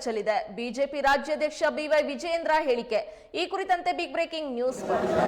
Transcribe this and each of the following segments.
ಕಚ್ಚಲಿದೆ BJP ರಾಜ್ಯಾಧ್ಯಕ್ಷ B Y Vijayendra ಹೇಳಿಕೆ. ಈ ಕುರಿತಂತೆ ಬಿಗ್ ಬ್ರೇಕಿಂಗ್ ನ್ಯೂಸ್ ಬಂದಿದೆ.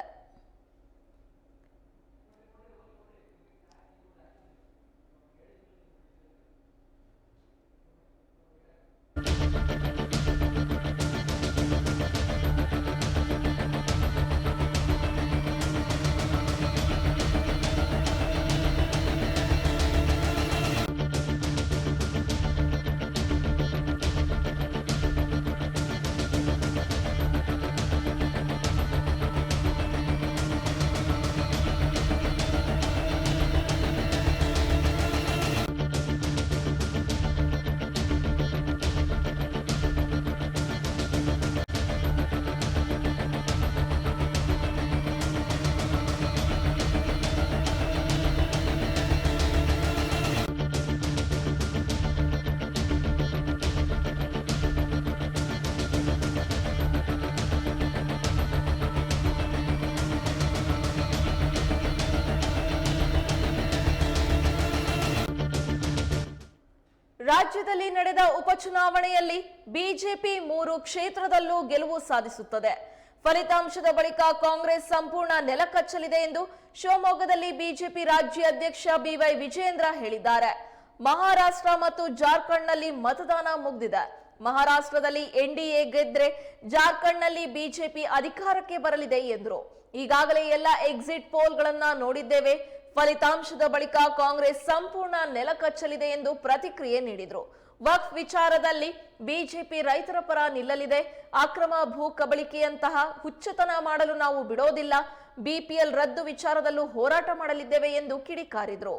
ರಾಜ್ಯದಲ್ಲಿ ನಡೆದ ಉಪಚುನಾವಣೆಯಲ್ಲಿ ಬಿಜೆಪಿ ಮೂರು ಕ್ಷೇತ್ರದಲ್ಲೂ ಗೆಲುವು ಸಾಧಿಸುತ್ತದೆ. ಫಲಿತಾಂಶದ ಬಳಿಕ ಕಾಂಗ್ರೆಸ್ ಸಂಪೂರ್ಣ ನೆಲಕಚ್ಚಲಿದೆ ಎಂದು ಶಿವಮೊಗ್ಗದಲ್ಲಿ ಬಿಜೆಪಿ ರಾಜ್ಯ ಅಧ್ಯಕ್ಷ ಬಿವೈ ವಿಜೇಂದ್ರ ಹೇಳಿದ್ದಾರೆ. ಮಹಾರಾಷ್ಟ್ರ ಮತ್ತು ಜಾರ್ಖಂಡ್ನಲ್ಲಿ ಮತದಾನ ಮುಗ್ದಿದೆ. ಮಹಾರಾಷ್ಟ್ರದಲ್ಲಿ ಎನ್ಡಿಎ ಗೆದ್ರೆ ಜಾರ್ಖಂಡ್ನಲ್ಲಿ ಬಿಜೆಪಿ ಅಧಿಕಾರಕ್ಕೆ ಬರಲಿದೆ ಎಂದರು. ಈಗಾಗಲೇ ಎಲ್ಲ ಎಕ್ಸಿಟ್ ಪೋಲ್ಗಳನ್ನ ನೋಡಿದ್ದೇವೆ. ಫಲಿತಾಂಶದ ಬಳಿಕ ಕಾಂಗ್ರೆಸ್ ಸಂಪೂರ್ಣ ನೆಲಕಚ್ಚಲಿದೆ ಎಂದು ಪ್ರತಿಕ್ರಿಯೆ ನೀಡಿದರು. ವಕ್ಫ್ ವಿಚಾರದಲ್ಲಿ ಬಿಜೆಪಿ ರೈತರ ಪರ ನಿಲ್ಲಲಿದೆ. ಅಕ್ರಮ ಭೂ ಕಬಳಿಕೆಯಂತಹ ಹುಚ್ಚತನ ಮಾಡಲು ನಾವು ಬಿಡೋದಿಲ್ಲ. ಬಿಪಿಎಲ್ ರದ್ದು ವಿಚಾರದಲ್ಲೂ ಹೋರಾಟ ಮಾಡಲಿದ್ದೇವೆ ಎಂದು ಕಿಡಿಕಾರಿದರು.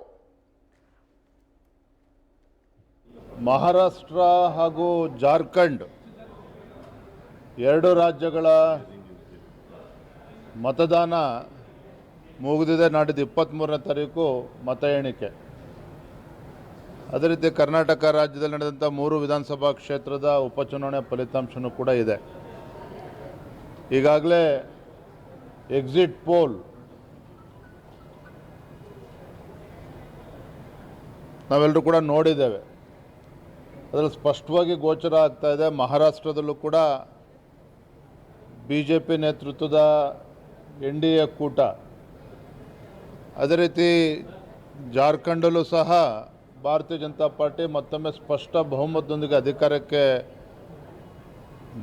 ಮಹಾರಾಷ್ಟ್ರ ಹಾಗೂ ಜಾರ್ಖಂಡ್ ಎರಡು ರಾಜ್ಯಗಳ ಮತದಾನ ಮುಗಿದಿದೆ, ನಾಡಿದ್ದು ಇಪ್ಪತ್ತ್ಮೂರನೇ ತಾರೀಕು ಮತ ಎಣಿಕೆ. ಅದೇ ರೀತಿ ಕರ್ನಾಟಕ ರಾಜ್ಯದಲ್ಲಿ ನಡೆದಂಥ ಮೂರು ವಿಧಾನಸಭಾ ಕ್ಷೇತ್ರದ ಉಪಚುನಾವಣೆ ಫಲಿತಾಂಶನೂ ಕೂಡ ಇದೆ. ಈಗಾಗಲೇ ಎಕ್ಸಿಟ್ ಪೋಲ್ ನಾವೆಲ್ಲರೂ ಕೂಡ ನೋಡಿದ್ದೇವೆ. ಅದರಲ್ಲಿ ಸ್ಪಷ್ಟವಾಗಿ ಗೋಚರ ಆಗ್ತಾ ಇದೆ, ಮಹಾರಾಷ್ಟ್ರದಲ್ಲೂ ಕೂಡ ಬಿ ಜೆ ಪಿ ನೇತೃತ್ವದ ಎನ್ ಡಿ ಎ ಕೂಟ ಅದೇ ರೀತಿ ಜಾರ್ಖಂಡಲ್ಲೂ ಸಹ ಭಾರತೀಯ ಜನತಾ ಪಾರ್ಟಿ ಮತ್ತೊಮ್ಮೆ ಸ್ಪಷ್ಟ ಬಹುಮತದೊಂದಿಗೆ ಅಧಿಕಾರಕ್ಕೆ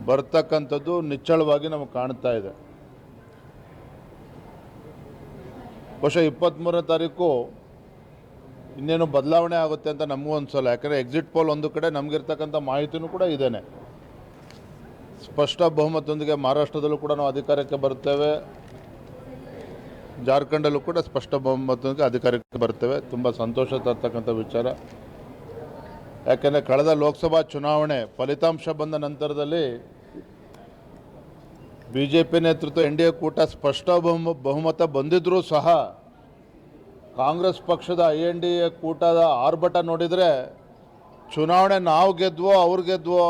ಬರ್ತಕ್ಕಂಥದ್ದು ನಿಚ್ಚಳವಾಗಿ ನಮಗೆ ಕಾಣ್ತಾ ಇದೆ. ಬಹುಶಃ ಇಪ್ಪತ್ತ್ಮೂರನೇ ತಾರೀಕು ಇನ್ನೇನು ಬದಲಾವಣೆ ಆಗುತ್ತೆ ಅಂತ ನಮಗೂ ಅನ್ಸಲ್ಲ. ಯಾಕಂದರೆ ಎಕ್ಸಿಟ್ ಪೋಲ್ ಒಂದು ಕಡೆ ನಮಗಿರ್ತಕ್ಕಂಥ ಮಾಹಿತಿನೂ ಕೂಡ ಇದೇನೆ. ಸ್ಪಷ್ಟ ಬಹುಮತದೊಂದಿಗೆ ಮಹಾರಾಷ್ಟ್ರದಲ್ಲೂ ಕೂಡ ನಾವು ಅಧಿಕಾರಕ್ಕೆ ಬರ್ತೇವೆ. ಜಾರ್ಖಂಡಲ್ಲೂ ಕೂಡ ಸ್ಪಷ್ಟ ಬಹುಮತಕ್ಕೆ ಅಧಿಕಾರಕ್ಕೆ ಬರ್ತೇವೆ. ತುಂಬ ಸಂತೋಷ ತರ್ತಕ್ಕಂಥ ವಿಚಾರ. ಯಾಕೆಂದರೆ ಕಳೆದ ಲೋಕಸಭಾ ಚುನಾವಣೆ ಫಲಿತಾಂಶ ಬಂದ ನಂತರದಲ್ಲಿ ಬಿ ಜೆ ಪಿ ನೇತೃತ್ವ ಎನ್ ಡಿ ಎ ಕೂಟ ಸ್ಪಷ್ಟ ಬಹುಮ, ಬಹುಮತ ಬಂದಿದ್ದರೂ ಸಹ ಕಾಂಗ್ರೆಸ್ ಪಕ್ಷದ ಐ ಎನ್ ಡಿ ಎ ಕೂಟದ ಆರ್ಭಟ ನೋಡಿದರೆ ಚುನಾವಣೆ ನಾವು ಗೆದ್ವೋ, ಅವ್ರು ಗೆದ್ವೋ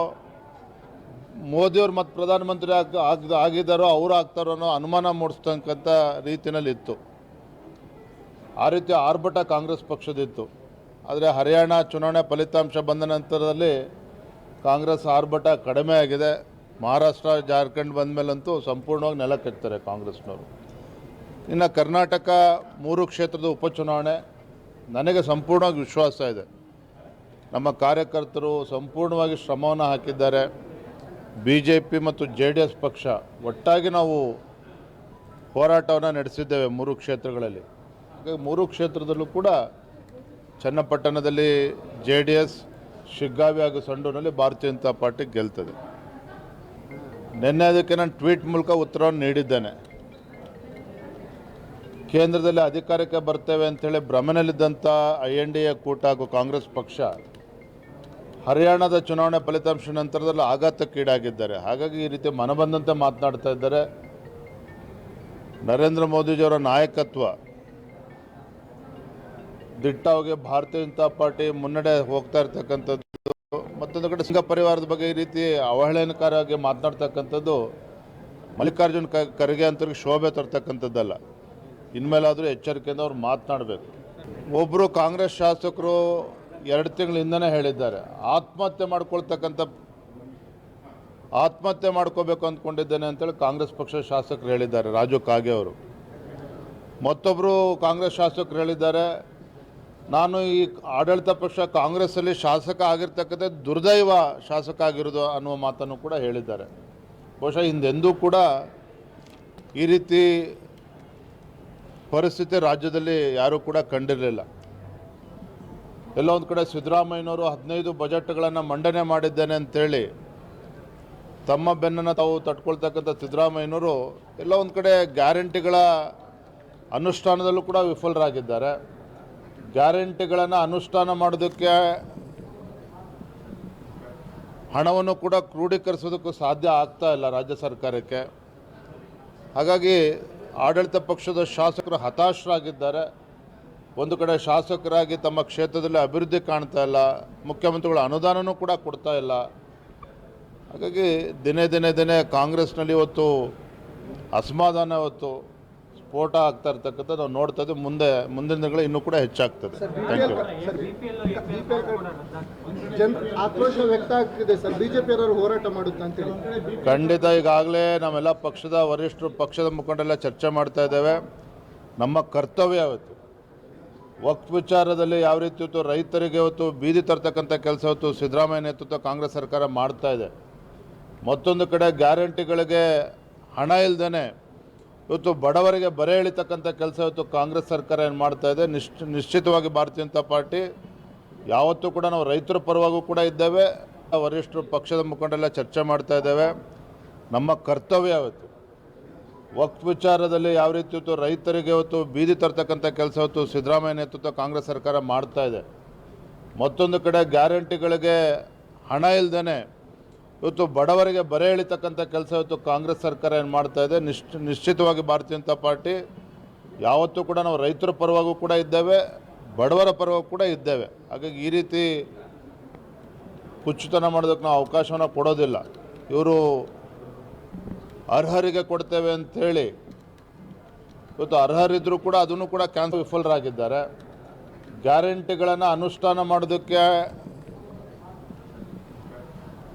ಮೋದಿಯವ್ರು ಮತ್ತು ಪ್ರಧಾನಮಂತ್ರಿ ಆಗ ಆಗ ಆಗಿದ್ದಾರೋ ಅವರು ಆಗ್ತಾರೋ ಅನ್ನೋ ಅನುಮಾನ ಮೂಡಿಸ್ತಕ್ಕಂಥ ರೀತಿಯಲ್ಲಿ ಇತ್ತು ಆ ರೀತಿ ಆರ್ಭಟ ಕಾಂಗ್ರೆಸ್ ಪಕ್ಷದಿತ್ತು. ಆದರೆ ಹರಿಯಾಣ ಚುನಾವಣೆ ಫಲಿತಾಂಶ ಬಂದ ನಂತರದಲ್ಲಿ ಕಾಂಗ್ರೆಸ್ ಆರ್ಭಟ ಕಡಿಮೆ ಆಗಿದೆ. ಮಹಾರಾಷ್ಟ್ರ, ಜಾರ್ಖಂಡ್ ಬಂದ ಮೇಲಂತೂ ಸಂಪೂರ್ಣವಾಗಿ ನೆಲ ಕಟ್ತಾರೆ ಕಾಂಗ್ರೆಸ್ನವರು. ಇನ್ನು ಕರ್ನಾಟಕ ಮೂರು ಕ್ಷೇತ್ರದ ಉಪಚುನಾವಣೆ ನನಗೆ ಸಂಪೂರ್ಣವಾಗಿ ವಿಶ್ವಾಸ ಇದೆ. ನಮ್ಮ ಕಾರ್ಯಕರ್ತರು ಸಂಪೂರ್ಣವಾಗಿ ಶ್ರಮವನ್ನು ಹಾಕಿದ್ದಾರೆ. ಬಿ ಜೆ ಪಿ ಮತ್ತು ಜೆ ಡಿ ಎಸ್ ಪಕ್ಷ ಒಟ್ಟಾಗಿ ನಾವು ಹೋರಾಟವನ್ನು ನಡೆಸಿದ್ದೇವೆ ಮೂರು ಕ್ಷೇತ್ರಗಳಲ್ಲಿ. ಹಾಗಾಗಿ ಮೂರು ಕ್ಷೇತ್ರದಲ್ಲೂ ಕೂಡ ಚನ್ನಪಟ್ಟಣದಲ್ಲಿ ಜೆ ಡಿ ಎಸ್ ಶಿಗ್ಗಾವಿ ಹಾಗೂ ಸಂಡೂರಿನಲ್ಲಿ ಭಾರತೀಯ ಜನತಾ ಪಾರ್ಟಿ ಗೆಲ್ತದೆ. ನಿನ್ನೆ ಅದಕ್ಕೆ ನಾನು ಟ್ವೀಟ್ ಮೂಲಕ ಉತ್ತರವನ್ನು ನೀಡಿದ್ದೇನೆ. ಕೇಂದ್ರದಲ್ಲಿ ಅಧಿಕಾರಕ್ಕೆ ಬರ್ತೇವೆ ಅಂತೇಳಿ ಭ್ರಮನಲ್ಲಿದ್ದಂಥ ಐ ಎನ್ ಡಿ ಎ ಕೂಟ ಹಾಗೂ ಕಾಂಗ್ರೆಸ್ ಪಕ್ಷ ಹರಿಯಾಣದ ಚುನಾವಣೆ ಫಲಿತಾಂಶ ನಂತರದಲ್ಲಿ ಆಘಾತಕ್ಕೀಡಾಗಿದ್ದಾರೆ ಹಾಗಾಗಿ ಈ ರೀತಿ ಮನಬಂದಂತೆ ಮಾತನಾಡ್ತಾ ಇದ್ದಾರೆ ನರೇಂದ್ರ ಮೋದಿಜಿಯವರ ನಾಯಕತ್ವ. ದಿಟ್ಟವಾಗಿ ಭಾರತೀಯ ಜನತಾ ಪಾರ್ಟಿ ಮುನ್ನಡೆ ಹೋಗ್ತಾ ಇರ್ತಕ್ಕಂಥದ್ದು ಮತ್ತೊಂದು ಕಡೆ ಸಿಂಗ ಪರಿವಾರದ ಬಗ್ಗೆ ಈ ರೀತಿ ಅವಹೇಳನಕಾರವಾಗಿ ಮಾತನಾಡ್ತಕ್ಕಂಥದ್ದು ಮಲ್ಲಿಕಾರ್ಜುನ್ ಖರ್ಗೆ ಅಂತವ್ರಿಗೆ ಶೋಭೆ ತರ್ತಕ್ಕಂಥದ್ದಲ್ಲ. ಇನ್ಮೇಲಾದರೂ ಎಚ್ಚರಿಕೆಯಿಂದ ಅವ್ರು ಮಾತನಾಡಬೇಕು. ಒಬ್ಬರು ಕಾಂಗ್ರೆಸ್ ಶಾಸಕರು ಎರಡು ತಿಂಗಳಿಂದನೇ ಹೇಳಿದ್ದಾರೆ. ಆತ್ಮಹತ್ಯೆ ಮಾಡ್ಕೊಳ್ತಕ್ಕಂಥ ಆತ್ಮಹತ್ಯೆ ಮಾಡ್ಕೋಬೇಕು ಅಂದ್ಕೊಂಡಿದ್ದೇನೆ ಅಂತೇಳಿ ಕಾಂಗ್ರೆಸ್ ಪಕ್ಷದ ಶಾಸಕರು ಹೇಳಿದ್ದಾರೆ, ರಾಜು ಕಾಗೆ ಅವರು. ಮತ್ತೊಬ್ಬರು ಕಾಂಗ್ರೆಸ್ ಶಾಸಕರು ಹೇಳಿದ್ದಾರೆ, ನಾನು ಈ ಆಡಳಿತ ಪಕ್ಷ ಕಾಂಗ್ರೆಸ್ಸಲ್ಲಿ ಶಾಸಕ ಆಗಿರ್ತಕ್ಕಂಥ ದುರ್ದೈವ ಶಾಸಕ ಆಗಿರೋದು ಅನ್ನುವ ಮಾತನ್ನು ಕೂಡ ಹೇಳಿದ್ದಾರೆ. ಬಹುಶಃ ಹಿಂದೆಂದೂ ಕೂಡ ಈ ರೀತಿ ಪರಿಸ್ಥಿತಿ ರಾಜ್ಯದಲ್ಲಿ ಯಾರೂ ಕೂಡ ಕಂಡಿರಲಿಲ್ಲ. ಎಲ್ಲೋ ಒಂದು ಕಡೆ ಸಿದ್ದರಾಮಯ್ಯನವರು ಹದಿನೈದು ಬಜೆಟ್ಗಳನ್ನು ಮಂಡನೆ ಮಾಡಿದ್ದೇನೆ ಅಂತೇಳಿ ತಮ್ಮ ಬೆನ್ನನ್ನು ತಾವು ತಟ್ಕೊಳ್ತಕ್ಕಂಥ ಸಿದ್ದರಾಮಯ್ಯನವರು ಎಲ್ಲ ಒಂದು ಕಡೆ ಗ್ಯಾರಂಟಿಗಳ ಅನುಷ್ಠಾನದಲ್ಲೂ ಕೂಡ ವಿಫಲರಾಗಿದ್ದಾರೆ. ಗ್ಯಾರಂಟಿಗಳನ್ನು ಅನುಷ್ಠಾನ ಮಾಡೋದಕ್ಕೆ ಹಣವನ್ನು ಕೂಡ ಕ್ರೋಢೀಕರಿಸೋದಕ್ಕೂ ಸಾಧ್ಯ ಆಗ್ತಾ ಇಲ್ಲ ರಾಜ್ಯ ಸರ್ಕಾರಕ್ಕೆ. ಹಾಗಾಗಿ ಆಡಳಿತ ಪಕ್ಷದ ಶಾಸಕರು ಹತಾಶರಾಗಿದ್ದಾರೆ. ಒಂದು ಕಡೆ ಶಾಸಕರಾಗಿ ತಮ್ಮ ಕ್ಷೇತ್ರದಲ್ಲಿ ಅಭಿವೃದ್ಧಿ ಕಾಣ್ತಾ ಇಲ್ಲ ಮುಖ್ಯಮಂತ್ರಿಗಳು ಅನುದಾನನೂ ಕೂಡ ಕೊಡ್ತಾ ಇಲ್ಲ. ಹಾಗಾಗಿ ದಿನೇ ದಿನೇ ದಿನೇ ಕಾಂಗ್ರೆಸ್ನಲ್ಲಿ ಇವತ್ತು ಅಸಮಾಧಾನ ಇವತ್ತು ಸ್ಫೋಟ ಆಗ್ತಾ ಇರ್ತಕ್ಕಂಥ ನಾವು ನೋಡ್ತಾ ಇದ್ದೀವಿ. ಮುಂದೆ ಮುಂದಿನ ದಿನಗಳು ಇನ್ನೂ ಕೂಡ ಹೆಚ್ಚಾಗ್ತದೆ. ಥ್ಯಾಂಕ್ ಯು ಆಕ್ರೋಶ ವ್ಯಕ್ತ ಆಗ್ತಿದೆ ಸರ್. ಬಿಜೆಪಿ ಅವರು ಹೋರಾಟ ಮಾಡುತ್ತಾ ಅಂತೇಳಿ ಖಂಡಿತ ಈಗಾಗಲೇ ನಾವೆಲ್ಲ ಪಕ್ಷದ ವರಿಷ್ಠರು ಪಕ್ಷದ ಮುಖಂಡರೆಲ್ಲ ಚರ್ಚೆ ಮಾಡ್ತಾ ಇದ್ದೇವೆ. ನಮ್ಮ ಕರ್ತವ್ಯ ಇವತ್ತು ವಕ್ಫ್ ವಿಚಾರದಲ್ಲಿ ಯಾವ ರೀತಿ ಇವತ್ತು ರೈತರಿಗೆ ಇವತ್ತು ಬೀದಿ ತರ್ತಕ್ಕಂಥ ಕೆಲಸ ಇವತ್ತು ಸಿದ್ದರಾಮಯ್ಯ ನೇತೃತ್ವ ಕಾಂಗ್ರೆಸ್ ಸರ್ಕಾರ ಮಾಡ್ತಾ ಇದೆ. ಮತ್ತೊಂದು ಕಡೆ ಗ್ಯಾರಂಟಿಗಳಿಗೆ ಹಣ ಇಲ್ಲದೇ ಇವತ್ತು ಬಡವರಿಗೆ ಬರೆ ಎಳಿತಕ್ಕಂಥ ಕೆಲಸ ಇವತ್ತು ಕಾಂಗ್ರೆಸ್ ಸರ್ಕಾರ ಏನು ಮಾಡ್ತಾ ಇದೆ? ನಿಶ್ಚ, ನಿಶ್ಚಿತವಾಗಿ ಭಾರತೀಯ ಜನತಾ ಪಾರ್ಟಿ ಯಾವತ್ತೂ ಕೂಡ ನಾವು ರೈತರ ಪರವಾಗೂ ಕೂಡ ಇದ್ದೇವೆ. ವರಿಷ್ಠರು ಪಕ್ಷದ ಮುಖಂಡೆಲ್ಲ ಚರ್ಚೆ ಮಾಡ್ತಾ ಇದ್ದೇವೆ. ನಮ್ಮ ಕರ್ತವ್ಯ ಇವತ್ತು ವಕ್ಫ್ ವಿಚಾರದಲ್ಲಿ ಯಾವ ರೀತಿ ಇವತ್ತು ರೈತರಿಗೆ ಇವತ್ತು ಬೀದಿ ತರ್ತಕ್ಕಂಥ ಕೆಲಸ ಇವತ್ತು ಸಿದ್ದರಾಮಯ್ಯ ನೇತೃತ್ವ ಕಾಂಗ್ರೆಸ್ ಸರ್ಕಾರ ಮಾಡ್ತಾ ಇದೆ. ಮತ್ತೊಂದು ಕಡೆ ಗ್ಯಾರಂಟಿಗಳಿಗೆ ಹಣ ಇಲ್ಲದೇ ಇವತ್ತು ಬಡವರಿಗೆ ಬರೆ ಎಳಿತಕ್ಕಂಥ ಕೆಲಸ ಇವತ್ತು ಕಾಂಗ್ರೆಸ್ ಸರ್ಕಾರ ಏನು ಮಾಡ್ತಾ ಇದೆ? ನಿಶ್ಚ, ನಿಶ್ಚಿತವಾಗಿ ಭಾರತೀಯ ಜನತಾ ಪಾರ್ಟಿ ಯಾವತ್ತೂ ಕೂಡ ನಾವು ರೈತರ ಪರವಾಗೂ ಕೂಡ ಇದ್ದೇವೆ, ಬಡವರ ಪರವಾಗೂ ಕೂಡ ಇದ್ದೇವೆ. ಹಾಗಾಗಿ ಈ ರೀತಿ ಹುಚ್ಚುತನ ಮಾಡೋದಕ್ಕೆ ನಾವು ಅವಕಾಶವನ್ನು ಕೊಡೋದಿಲ್ಲ. ಇವರು ಅರ್ಹರಿಗೆ ಕೊಡ್ತೇವೆ ಅಂಥೇಳಿ ಇವತ್ತು ಅರ್ಹರಿದ್ದರೂ ಕೂಡ ಅದನ್ನು ಕೂಡ ಕ್ಯಾನ್ಸಲ್ ವಿಫಲರಾಗಿದ್ದಾರೆ. ಗ್ಯಾರಂಟಿಗಳನ್ನು ಅನುಷ್ಠಾನ ಮಾಡೋದಕ್ಕೆ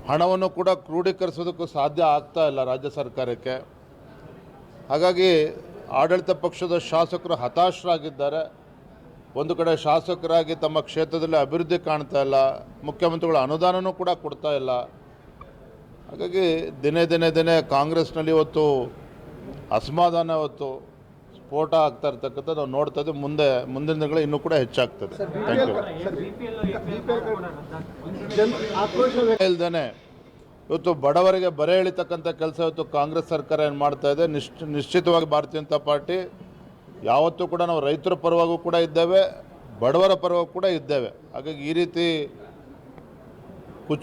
ಹಣವನ್ನು ಕೂಡ ಕ್ರೋಢೀಕರಿಸೋದಕ್ಕೂ ಸಾಧ್ಯ ಆಗ್ತಾ ಇಲ್ಲ ರಾಜ್ಯ ಸರ್ಕಾರಕ್ಕೆ. ಹಾಗಾಗಿ ಆಡಳಿತ ಪಕ್ಷದ ಶಾಸಕರು ಹತಾಶರಾಗಿದ್ದಾರೆ. ಒಂದು ಕಡೆ ಶಾಸಕರಾಗಿ ತಮ್ಮ ಕ್ಷೇತ್ರದಲ್ಲಿ ಅಭಿವೃದ್ಧಿ ಕಾಣ್ತಾ ಇಲ್ಲ. ಮುಖ್ಯಮಂತ್ರಿಗಳು ಅನುದಾನನೂ ಕೂಡ ಕೊಡ್ತಾ ಇಲ್ಲ. ಹಾಗಾಗಿ ದಿನೇ ದಿನೇ ದಿನೇ ಕಾಂಗ್ರೆಸ್ನಲ್ಲಿ ಇವತ್ತು ಅಸಮಾಧಾನ ಇವತ್ತು ಸ್ಫೋಟ ಆಗ್ತಾ ಇರ್ತಕ್ಕಂಥ ನಾವು ನೋಡ್ತಾ ಇದ್ದೀವಿ. ಮುಂದೆ ಮುಂದಿನ ದಿನಗಳು ಇನ್ನೂ ಕೂಡ ಹೆಚ್ಚಾಗ್ತದೆ. ಥ್ಯಾಂಕ್ ಯು ಇಲ್ದೇ ಇವತ್ತು ಬಡವರಿಗೆ ಬರೆ ಎಳಿತಕ್ಕಂಥ ಕೆಲಸ ಇವತ್ತು ಕಾಂಗ್ರೆಸ್ ಸರ್ಕಾರ ಏನು ಮಾಡ್ತಾ ಇದೆ? ನಿಶ್ಚ ನಿಶ್ಚಿತವಾಗಿ ಭಾರತೀಯ ಜನತಾ ಪಾರ್ಟಿ ಯಾವತ್ತೂ ಕೂಡ ನಾವು ರೈತರ ಪರವಾಗೂ ಕೂಡ ಇದ್ದೇವೆ ಬಡವರ ಪರವಾಗೂ ಕೂಡ ಇದ್ದೇವೆ. ಹಾಗಾಗಿ ಈ ರೀತಿ